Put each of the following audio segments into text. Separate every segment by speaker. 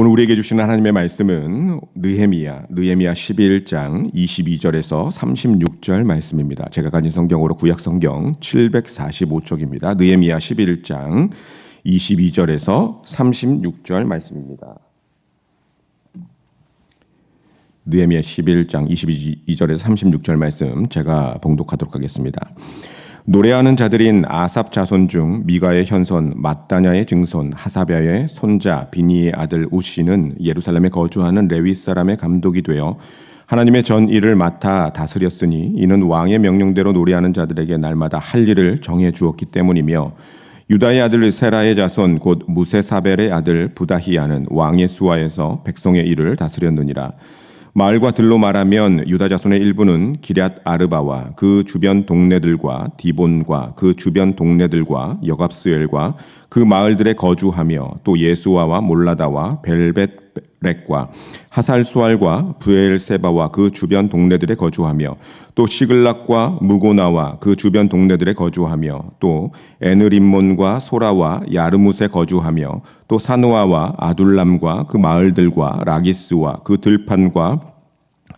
Speaker 1: 오늘 우리에게 주시는 하나님의 말씀은 느헤미야, 느헤미야 11장 22절에서 36절 말씀입니다. 제가 가진 성경으로 구약 성경 745쪽입니다. 느헤미야 11장 22절에서 36절 말씀입니다. 느헤미야 11장 22절에서 36절 말씀 제가 봉독하도록 하겠습니다. 노래하는 자들인 아삽 자손 중 미가의 현손 마따냐의 증손 하사랴의 손자 비니의 아들 우시는 예루살렘에 거주하는 레위 사람의 감독이 되어 하나님의 전 일을 맡아 다스렸으니 이는 왕의 명령대로 노래하는 자들에게 날마다 할 일을 정해 주었기 때문이며 유다의 아들 세라의 자손 곧 무세사벨의 아들 부다히야는 왕의 수하에서 백성의 일을 다스렸느니라 마을과 들로 말하면 유다 자손의 일부는 기럇 아르바와 그 주변 동네들과 디본과 그 주변 동네들과 여갑스엘과 그 마을들에 거주하며 또 예수아와 몰라다와 벨벳 렉과 하살수알과 부엘세바와 그 주변 동네들에 거주하며 또 시글락과 무고나와 그 주변 동네들에 거주하며 또 에느림몬과 소라와 야르뭇에 거주하며 또 사노아와 아둘람과 그 마을들과 라기스와 그 들판과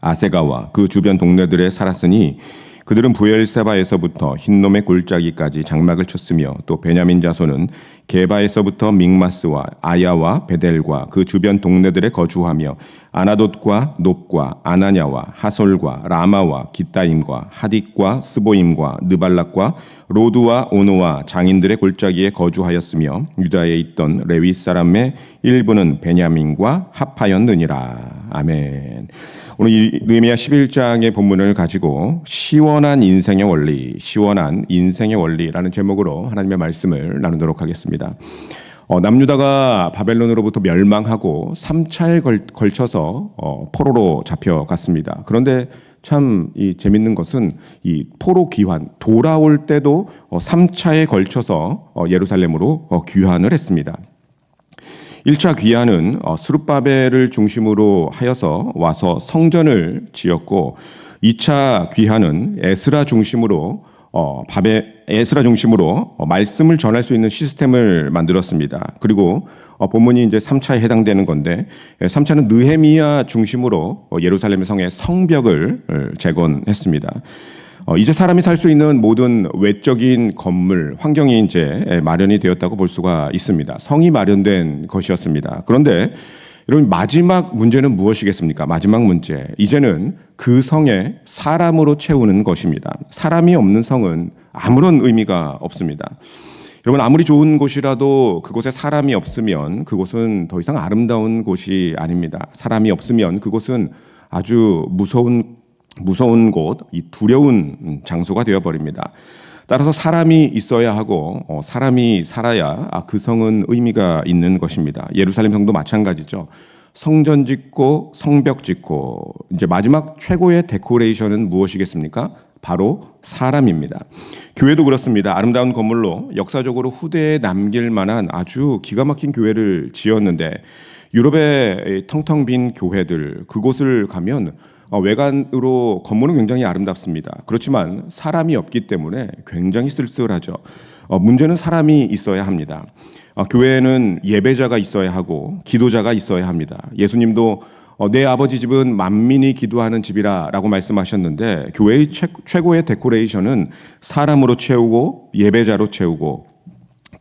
Speaker 1: 아세가와 그 주변 동네들에 살았으니 그들은 부엘세바에서부터 흰놈의 골짜기까지 장막을 쳤으며 또 베냐민 자손은 게바에서부터 믹마스와 아야와 베델과 그 주변 동네들에 거주하며 아나돗과 높과 아나냐와 하솔과 라마와 기타임과 하딕과 스보임과 느발락과 로드와 오노와 장인들의 골짜기에 거주하였으며 유다에 있던 레위 사람의 일부는 베냐민과 합하였느니라 아멘. 오늘 이 느헤미야 11장의 본문을 가지고 시원한 인생의 원리, 시원한 인생의 원리라는 제목으로 하나님의 말씀을 나누도록 하겠습니다. 어, 남유다가 바벨론으로부터 멸망하고 3차에 걸, 걸쳐서 어, 포로로 잡혀갔습니다. 그런데 참 이 재밌는 것은 이 포로 귀환 돌아올 때도 어, 3차에 걸쳐서 어, 예루살렘으로 어, 귀환을 했습니다. 1차 귀환은 어, 스룹바벨을 중심으로 하여서 와서 성전을 지었고 2차 귀환은 에스라 중심으로 어, 바벨 에스라 중심으로 어, 말씀을 전할 수 있는 시스템을 만들었습니다. 그리고 어, 본문이 이제 3차에 해당되는 건데 3차는 느헤미야 중심으로 어, 예루살렘 성의 성벽을 어, 재건했습니다. 어, 이제 사람이 살 수 있는 모든 외적인 건물, 환경이 이제 마련이 되었다고 볼 수가 있습니다. 성이 마련된 것이었습니다. 그런데 여러분 마지막 문제는 무엇이겠습니까? 마지막 문제. 이제는 그 성에 사람으로 채우는 것입니다. 사람이 없는 성은 아무런 의미가 없습니다. 여러분 아무리 좋은 곳이라도 그곳에 사람이 없으면 그곳은 더 이상 아름다운 곳이 아닙니다. 사람이 없으면 그곳은 아주 무서운 무서운 곳, 이 두려운 장소가 되어 버립니다. 따라서 사람이 있어야 하고 어, 사람이 살아야 아, 그 성은 의미가 있는 것입니다. 예루살렘 성도 마찬가지죠. 성전 짓고 성벽 짓고 이제 마지막 최고의 데코레이션은 무엇이겠습니까? 바로 사람입니다. 교회도 그렇습니다. 아름다운 건물로 역사적으로 후대에 남길 만한 아주 기가 막힌 교회를 지었는데 유럽의 텅텅 빈 교회들 그곳을 가면 어, 외관으로 건물은 굉장히 아름답습니다. 그렇지만 사람이 없기 때문에 굉장히 쓸쓸하죠. 어, 문제는 사람이 있어야 합니다. 어, 교회에는 예배자가 있어야 하고 기도자가 있어야 합니다. 예수님도 내 아버지 집은 만민이 기도하는 집이라 라고 말씀하셨는데 교회의 최고의 데코레이션은 사람으로 채우고 예배자로 채우고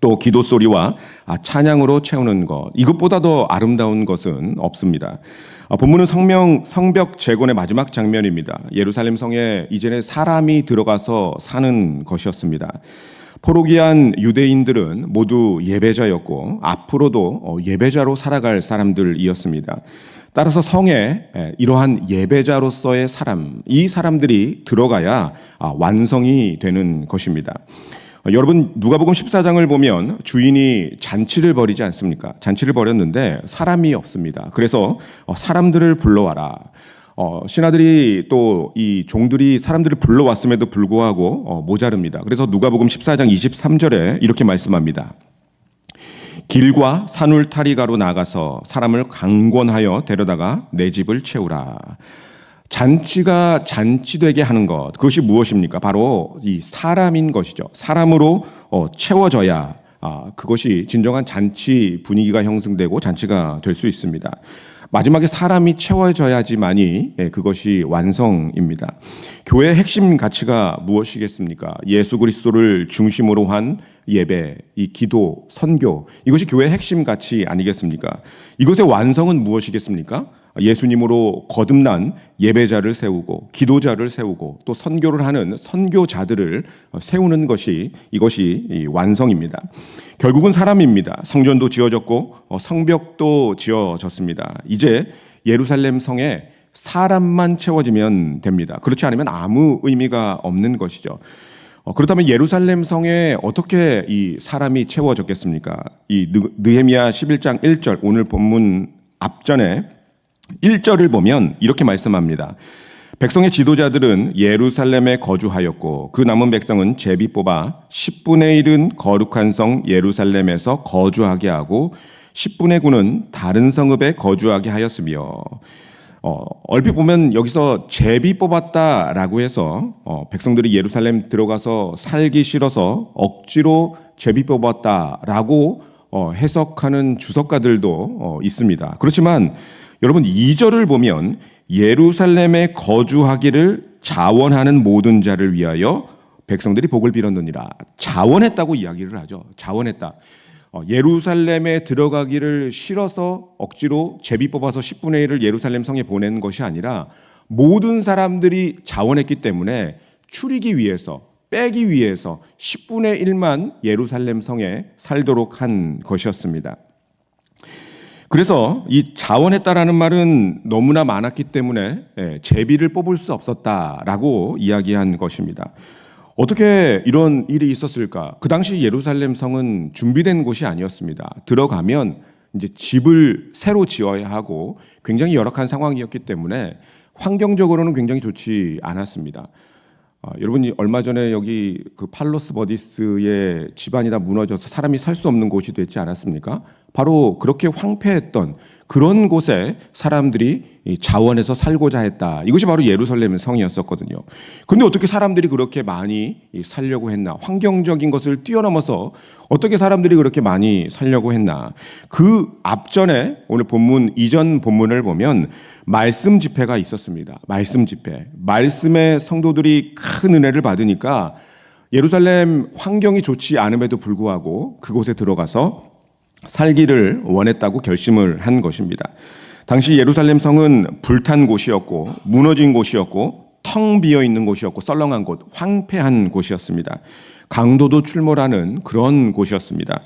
Speaker 1: 또 기도 소리와 아, 찬양으로 채우는 것 이것보다 더 아름다운 것은 없습니다. 아, 본문은 성명 성벽 재건의 마지막 장면입니다. 예루살렘 성에 이제는 사람이 들어가서 사는 것이었습니다. 포로기한 유대인들은 모두 예배자였고 앞으로도 어, 예배자로 살아갈 사람들이었습니다. 따라서 성에 이러한 예배자로서의 사람, 이 사람들이 들어가야 아, 완성이 되는 것입니다. 어, 여러분 누가복음 14장을 보면 주인이 잔치를 벌이지 않습니까? 잔치를 벌였는데 사람이 없습니다. 그래서 어, 사람들을 불러와라. 어, 신하들이 또 이 종들이 사람들을 불러왔음에도 불구하고 어, 모자릅니다. 그래서 누가복음 14장 23절에 이렇게 말씀합니다. 길과 산울타리가로 나가서 사람을 강권하여 데려다가 내 집을 채우라. 잔치가 잔치되게 하는 것 그것이 무엇입니까? 바로 이 사람인 것이죠. 사람으로 어, 채워져야 아, 그것이 진정한 잔치 분위기가 형성되고 잔치가 될 수 있습니다. 마지막에 사람이 채워져야지만이 예, 그것이 완성입니다. 교회의 핵심 가치가 무엇이겠습니까? 예수 그리스도를 중심으로 한 예배, 이 기도, 선교 이것이 교회의 핵심 가치 아니겠습니까? 이것의 완성은 무엇이겠습니까? 예수님으로 거듭난 예배자를 세우고 기도자를 세우고 또 선교를 하는 선교자들을 세우는 것이 이것이 이 완성입니다. 결국은 사람입니다. 성전도 지어졌고 어, 성벽도 지어졌습니다. 이제 예루살렘 성에 사람만 채워지면 됩니다. 그렇지 않으면 아무 의미가 없는 것이죠. 어, 그렇다면 예루살렘 성에 어떻게 이 사람이 채워졌겠습니까? 이 느- 느헤미야 11장 1절 오늘 본문 앞전에 1절을 보면 이렇게 말씀합니다. 백성의 지도자들은 예루살렘에 거주하였고 그 남은 백성은 제비 뽑아 10분의 1은 거룩한 성 예루살렘에서 거주하게 하고 10분의 9는 다른 성읍에 거주하게 하였으며 어, 얼핏 보면 여기서 제비 뽑았다라고 해서 어, 백성들이 예루살렘 들어가서 살기 싫어서 억지로 제비 뽑았다라고 어, 해석하는 주석가들도 어, 있습니다. 그렇지만 여러분 2절을 보면 예루살렘에 거주하기를 자원하는 모든 자를 위하여 백성들이 복을 빌었느니라. 자원했다고 이야기를 하죠. 자원했다. 어, 예루살렘에 들어가기를 싫어서 억지로 제비 뽑아서 10분의 1을 예루살렘 성에 보낸 것이 아니라 모든 사람들이 자원했기 때문에 추리기 위해서 빼기 위해서 10분의 1만 예루살렘 성에 살도록 한 것이었습니다. 그래서 이 자원했다라는 말은 너무나 많았기 때문에 예, 제비를 뽑을 수 없었다라고 이야기한 것입니다. 어떻게 이런 일이 있었을까? 그 당시 예루살렘 성은 준비된 곳이 아니었습니다. 들어가면 이제 집을 새로 지어야 하고 굉장히 열악한 상황이었기 때문에 환경적으로는 굉장히 좋지 않았습니다. 아, 여러분이 얼마 전에 여기 그 팔로스 버디스의 집안이 다 무너져서 사람이 살 수 없는 곳이 됐지 않았습니까? 바로 그렇게 황폐했던 그런 곳에 사람들이 이 자원해서 살고자 했다. 이것이 바로 예루살렘 성이었었거든요. 근데 어떻게 사람들이 그렇게 많이 이 살려고 했나? 환경적인 것을 뛰어넘어서 어떻게 사람들이 그렇게 많이 살려고 했나? 그 앞전에 오늘 본문 이전 본문을 보면 말씀 집회가 있었습니다. 말씀 집회. 말씀의 성도들이 큰 은혜를 받으니까 예루살렘 환경이 좋지 않음에도 불구하고 그곳에 들어가서 살기를 원했다고 결심을 한 것입니다. 당시 예루살렘 성은 불탄 곳이었고 무너진 곳이었고 텅 비어 있는 곳이었고 썰렁한 곳, 황폐한 곳이었습니다. 강도도 출몰하는 그런 곳이었습니다.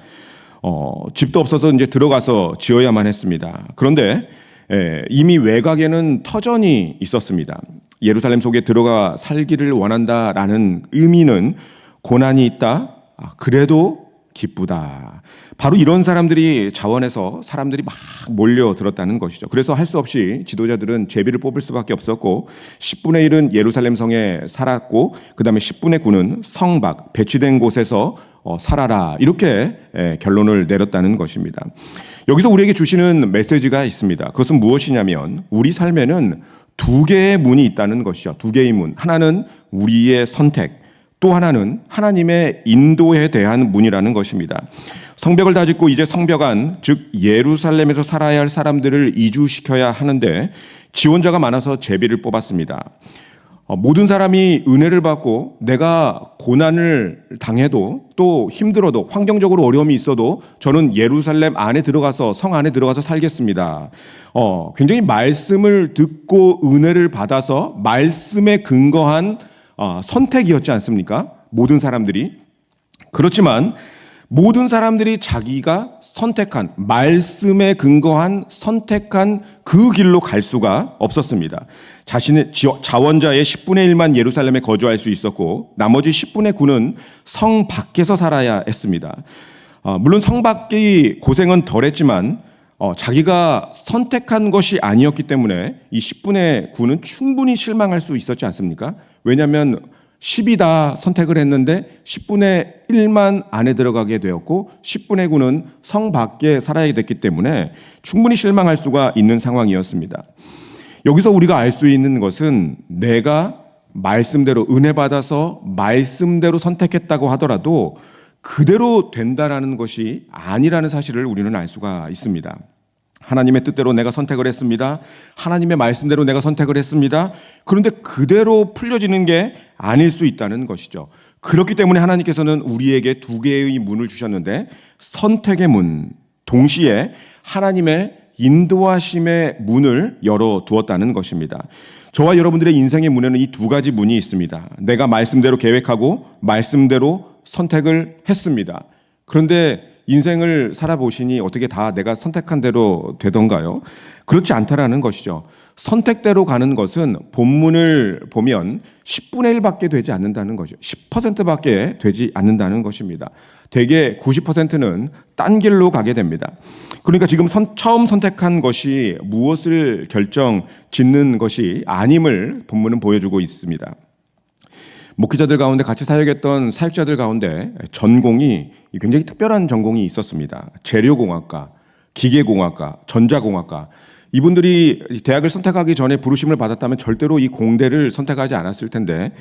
Speaker 1: 어, 집도 없어서 이제 들어가서 지어야만 했습니다. 그런데 예, 이미 외곽에는 터전이 있었습니다. 예루살렘 속에 들어가 살기를 원한다라는 의미는 고난이 있다. 아, 그래도 기쁘다. 바로 이런 사람들이 자원해서 사람들이 막 몰려들었다는 것이죠. 그래서 할 수 없이 지도자들은 제비를 뽑을 수밖에 없었고 10분의 1은 예루살렘 성에 살았고 그다음에 10분의 9는 성밖 배치된 곳에서 어, 살아라 이렇게 예, 결론을 내렸다는 것입니다. 여기서 우리에게 주시는 메시지가 있습니다. 그것은 무엇이냐면 우리 삶에는 두 개의 문이 있다는 것이죠. 두 개의 문. 하나는 우리의 선택, 또 하나는 하나님의 인도에 대한 문이라는 것입니다. 성벽을 다 짓고 이제 성벽 안, 즉 예루살렘에서 살아야 할 사람들을 이주시켜야 하는데 지원자가 많아서 제비를 뽑았습니다. 어, 모든 사람이 은혜를 받고 내가 고난을 당해도 또 힘들어도 환경적으로 어려움이 있어도 저는 예루살렘 안에 들어가서 성 안에 들어가서 살겠습니다. 어, 굉장히 말씀을 듣고 은혜를 받아서 말씀에 근거한 어, 선택이었지 않습니까? 모든 사람들이 그렇지만 모든 사람들이 자기가 선택한 말씀에 근거한 선택한 그 길로 갈 수가 없었습니다. 자신의 지- 자원자의 10분의 1만 예루살렘에 거주할 수 있었고 나머지 10분의 9는 성 밖에서 살아야 했습니다. 어, 물론 성 밖이 고생은 덜했지만 어, 자기가 선택한 것이 아니었기 때문에 이 10분의 9는 충분히 실망할 수 있었지 않습니까? 왜냐하면 10이 다 선택을 했는데 10분의 1만 안에 들어가게 되었고 10분의 9는 성 밖에 살아야 됐기 때문에 충분히 실망할 수가 있는 상황이었습니다. 여기서 우리가 알 수 있는 것은 내가 말씀대로 은혜 받아서 말씀대로 선택했다고 하더라도 그대로 된다라는 것이 아니라는 사실을 우리는 알 수가 있습니다. 하나님의 뜻대로 내가 선택을 했습니다. 하나님의 말씀대로 내가 선택을 했습니다. 그런데 그대로 풀려지는 게 아닐 수 있다는 것이죠. 그렇기 때문에 하나님께서는 우리에게 두 개의 문을 주셨는데 선택의 문, 동시에 하나님의 인도하심의 문을 열어 두었다는 것입니다. 저와 여러분들의 인생의 문에는 이 두 가지 문이 있습니다. 내가 말씀대로 계획하고 말씀대로 선택을 했습니다. 그런데 인생을 살아보시니 어떻게 다 내가 선택한 대로 되던가요? 그렇지 않다라는 것이죠. 선택대로 가는 것은 본문을 보면 10분의 1밖에 되지 않는다는 거죠. 10%밖에 되지 않는다는 것입니다. 대개 90%는 딴 길로 가게 됩니다. 그러니까 지금 선, 처음 선택한 것이 무엇을 결정 짓는 것이 아님을 본문은 보여주고 있습니다. 목회자들 가운데 같이 사역했던 사역자들 가운데 전공이 굉장히 특별한 전공이 있었습니다. 재료공학과, 기계공학과, 전자공학과. 이분들이 대학을 선택하기 전에 부르심을 받았다면 절대로 이 공대를 선택하지 않았을 텐데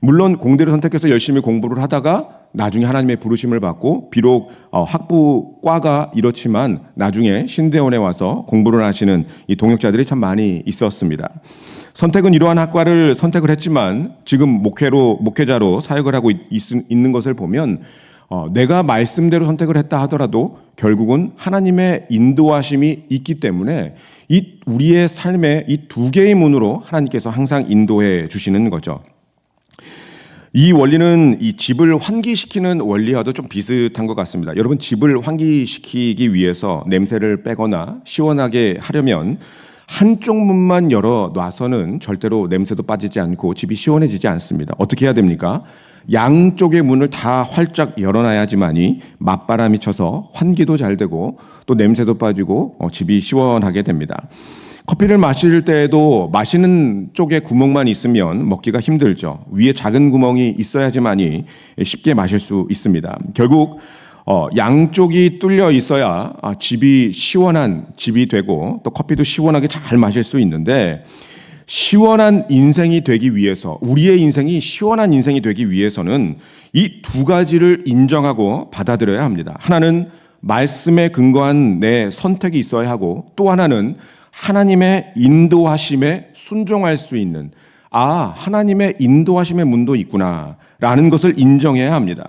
Speaker 1: 물론 공대를 선택해서 열심히 공부를 하다가 나중에 하나님의 부르심을 받고 비록 어, 학부과가 이렇지만 나중에 신대원에 와서 공부를 하시는 이 동역자들이 참 많이 있었습니다. 선택은 이러한 학과를 선택을 했지만 지금 목회로 목회자로 사역을 하고 있, 있는 것을 보면 어, 내가 말씀대로 선택을 했다 하더라도 결국은 하나님의 인도하심이 있기 때문에 이 우리의 삶의 이두 개의 문으로 하나님께서 항상 인도해 주시는 거죠. 이 원리는 이 집을 환기시키는 원리와도 좀 비슷한 것 같습니다. 여러분 집을 환기시키기 위해서 냄새를 빼거나 시원하게 하려면 한쪽 문만 열어 놔서는 절대로 냄새도 빠지지 않고 집이 시원해지지 않습니다. 어떻게 해야 됩니까? 양쪽의 문을 다 활짝 열어놔야지만이 맞바람이 쳐서 환기도 잘 되고 또 냄새도 빠지고 어, 집이 시원하게 됩니다. 커피를 마실 때에도 마시는 쪽에 구멍만 있으면 먹기가 힘들죠. 위에 작은 구멍이 있어야지만이 쉽게 마실 수 있습니다. 결국 어, 양쪽이 뚫려 있어야 아, 집이 시원한 집이 되고 또 커피도 시원하게 잘 마실 수 있는데 시원한 인생이 되기 위해서 우리의 인생이 시원한 인생이 되기 위해서는 이 두 가지를 인정하고 받아들여야 합니다. 하나는 말씀에 근거한 내 선택이 있어야 하고 또 하나는 하나님의 인도하심에 순종할 수 있는 아, 하나님의 인도하심의 문도 있구나 라는 것을 인정해야 합니다.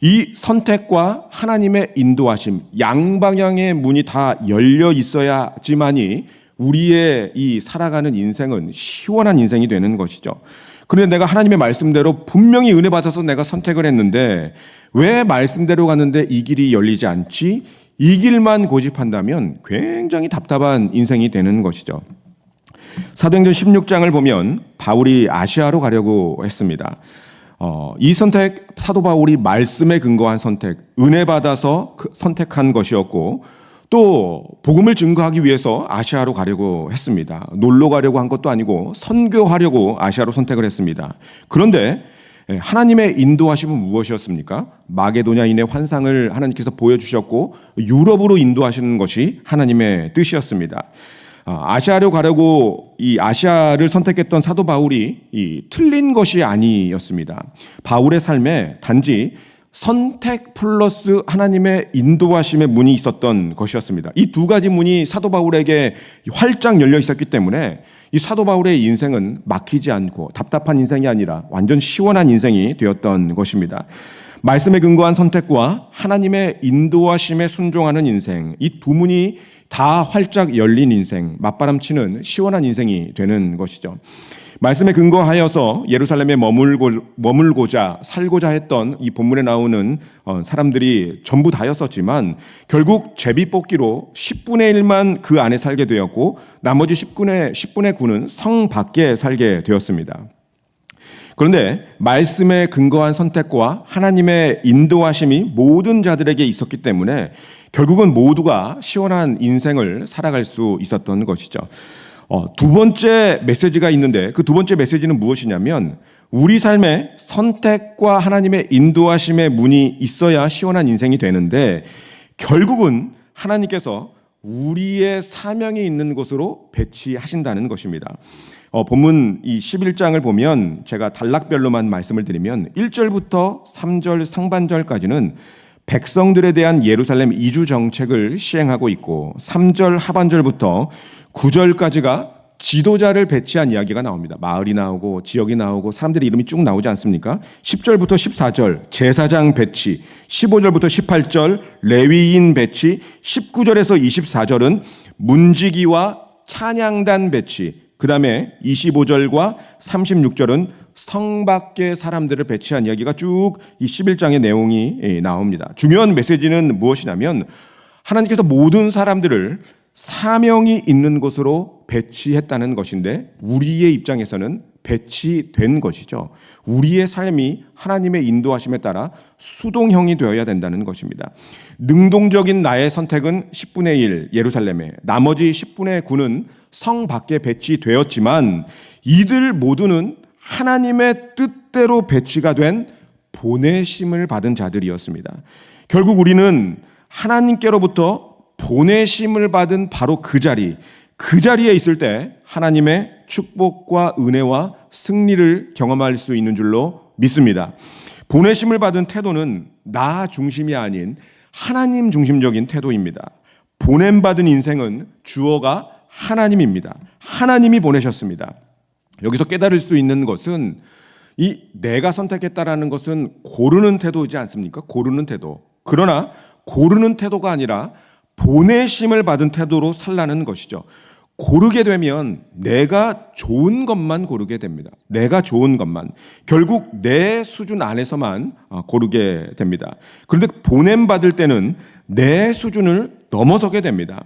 Speaker 1: 이 선택과 하나님의 인도하심, 양방향의 문이 다 열려 있어야지만이 우리의 이 살아가는 인생은 시원한 인생이 되는 것이죠. 그런데 내가 하나님의 말씀대로 분명히 은혜 받아서 내가 선택을 했는데 왜 말씀대로 갔는데 이 길이 열리지 않지? 이 길만 고집한다면 굉장히 답답한 인생이 되는 것이죠. 사도행전 16장을 보면 바울이 아시아로 가려고 했습니다. 어, 이 선택 사도 바울이 말씀에 근거한 선택, 은혜 받아서 그 선택한 것이었고 또 복음을 증거하기 위해서 아시아로 가려고 했습니다. 놀러 가려고 한 것도 아니고 선교하려고 아시아로 선택을 했습니다. 그런데 예, 하나님의 인도하심은 무엇이었습니까? 마게도냐인의 환상을 하나님께서 보여주셨고 유럽으로 인도하시는 것이 하나님의 뜻이었습니다. 아, 아시아로 가려고 이 아시아를 선택했던 사도 바울이 이 틀린 것이 아니었습니다. 바울의 삶에 단지 선택 플러스 하나님의 인도하심의 문이 있었던 것이었습니다. 이 두 가지 문이 사도 바울에게 활짝 열려 있었기 때문에 이 사도 바울의 인생은 막히지 않고 답답한 인생이 아니라 완전 시원한 인생이 되었던 것입니다. 말씀에 근거한 선택과 하나님의 인도하심에 순종하는 인생, 이 두 문이 다 활짝 열린 인생, 맞바람치는 시원한 인생이 되는 것이죠. 말씀에 근거하여서 예루살렘에 머물고, 머물고자 살고자 했던 이 본문에 나오는 어, 사람들이 전부 다였었지만 결국 제비 뽑기로 10분의 1만 그 안에 살게 되었고 나머지 10분의 10분의 9는 성 밖에 살게 되었습니다. 그런데 말씀에 근거한 선택과 하나님의 인도하심이 모든 자들에게 있었기 때문에 결국은 모두가 시원한 인생을 살아갈 수 있었던 것이죠. 어, 두 번째 메시지가 있는데 그 두 번째 메시지는 무엇이냐면 우리 삶에 선택과 하나님의 인도하심의 문이 있어야 시원한 인생이 되는데 결국은 하나님께서 우리의 사명이 있는 곳으로 배치하신다는 것입니다. 어, 본문 이 11장을 보면 제가 단락별로만 말씀을 드리면 1절부터 3절 상반절까지는 백성들에 대한 예루살렘 이주 정책을 시행하고 있고 3절 하반절부터 9절까지가 지도자를 배치한 이야기가 나옵니다. 마을이 나오고 지역이 나오고 사람들의 이름이 쭉 나오지 않습니까? 10절부터 14절 제사장 배치, 15절부터 18절 레위인 배치, 19절에서 24절은 문지기와 찬양단 배치, 그 다음에 25절과 36절은 성 밖의 사람들을 배치한 이야기가 쭉 이 11장의 내용이 예, 나옵니다. 중요한 메시지는 무엇이냐면 하나님께서 모든 사람들을 사명이 있는 곳으로 배치했다는 것인데 우리의 입장에서는 배치된 것이죠. 우리의 삶이 하나님의 인도하심에 따라 수동형이 되어야 된다는 것입니다. 능동적인 나의 선택은 10분의 1 예루살렘에 나머지 10분의 9는 성 밖에 배치되었지만 이들 모두는 하나님의 뜻대로 배치가 된 보내심을 받은 자들이었습니다. 결국 우리는 하나님께로부터 보내심을 받은 바로 그 자리, 그 자리에 있을 때 하나님의 축복과 은혜와 승리를 경험할 수 있는 줄로 믿습니다. 보내심을 받은 태도는 나 중심이 아닌 하나님 중심적인 태도입니다. 보냄받은 인생은 주어가 하나님입니다. 하나님이 보내셨습니다. 여기서 깨달을 수 있는 것은 이 내가 선택했다라는 것은 고르는 태도이지 않습니까? 고르는 태도. 그러나 고르는 태도가 아니라 보내심을 받은 태도로 살라는 것이죠. 고르게 되면 내가 좋은 것만 고르게 됩니다. 내가 좋은 것만. 결국 내 수준 안에서만 아, 고르게 됩니다. 그런데 보냄받을 때는 내 수준을 넘어서게 됩니다.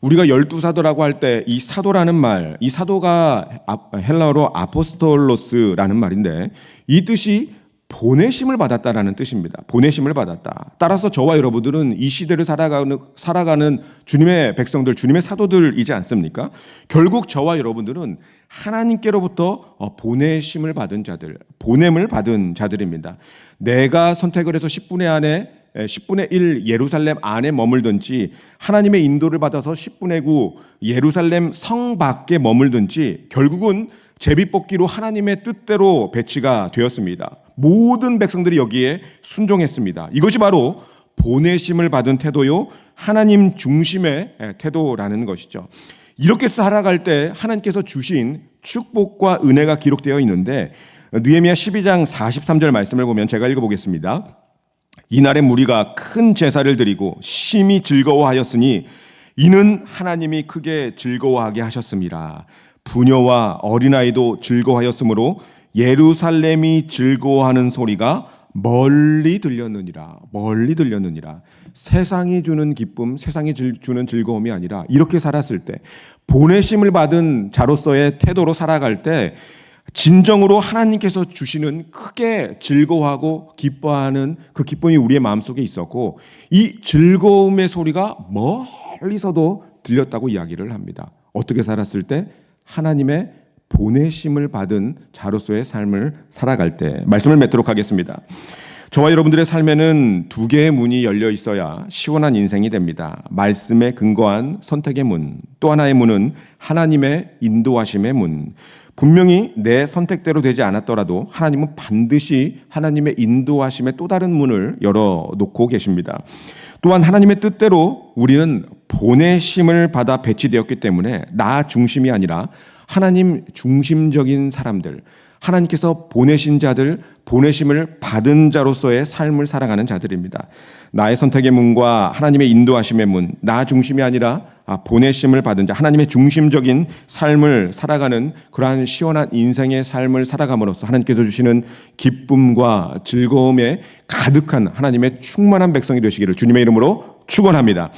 Speaker 1: 우리가 열두 사도라고 할 때 이 사도라는 말, 이 사도가 아- 헬라어로 아포스톨로스라는 말인데 이 뜻이 보내심을 받았다라는 뜻입니다. 보내심을 받았다. 따라서 저와 여러분들은 이 시대를 살아가는 살아가는 주님의 백성들, 주님의 사도들이지 않습니까? 결국 저와 여러분들은 하나님께로부터 어, 보내심을 받은 자들, 보냄을 받은 자들입니다. 내가 선택을 해서 10분의 안에 10분의 1 예루살렘 안에 머물든지 하나님의 인도를 받아서 10분의 9 예루살렘 성 밖에 머물든지 결국은 제비뽑기로 하나님의 뜻대로 배치가 되었습니다. 모든 백성들이 여기에 순종했습니다. 이것이 바로 보내심을 받은 태도요 하나님 중심의 태도라는 것이죠. 이렇게 살아갈 때 하나님께서 주신 축복과 은혜가 기록되어 있는데 느헤미야 12장 43절 말씀을 보면 제가 읽어보겠습니다. 이날에 무리가 큰 제사를 드리고 심히 즐거워하였으니 이는 하나님이 크게 즐거워하게 하셨습니다. 부녀와 어린아이도 즐거워하였으므로 예루살렘이 즐거워하는 소리가 멀리 들렸느니라. 멀리 들렸느니라. 세상이 주는 기쁨, 세상이 주는 즐거움이 아니라 이렇게 살았을 때 보내심을 받은 자로서의 태도로 살아갈 때 진정으로 하나님께서 주시는 크게 즐거워하고 기뻐하는 그 기쁨이 우리의 마음속에 있었고 이 즐거움의 소리가 멀리서도 들렸다고 이야기를 합니다. 어떻게 살았을 때 하나님의 보내심을 받은 자로서의 삶을 살아갈 때 말씀을 맺도록 하겠습니다. 저와 여러분들의 삶에는 두 개의 문이 열려 있어야 시원한 인생이 됩니다. 말씀에 근거한 선택의 문, 또 하나의 문은 하나님의 인도하심의 문. 분명히 내 선택대로 되지 않았더라도 하나님은 반드시 하나님의 인도하심의 또 다른 문을 열어 놓고 계십니다. 또한 하나님의 뜻대로 우리는 보내심을 받아 배치되었기 때문에 나 중심이 아니라 하나님 중심적인 사람들, 하나님께서 보내신 자들, 보내심을 받은 자로서의 삶을 살아가는 자들입니다. 나의 선택의 문과 하나님의 인도하심의 문, 나 중심이 아니라 아, 보내심을 받은 자, 하나님의 중심적인 삶을 살아가는 그러한 시원한 인생의 삶을 살아감으로써 하나님께서 주시는 기쁨과 즐거움에 가득한 하나님의 충만한 백성이 되시기를 주님의 이름으로 축원합니다.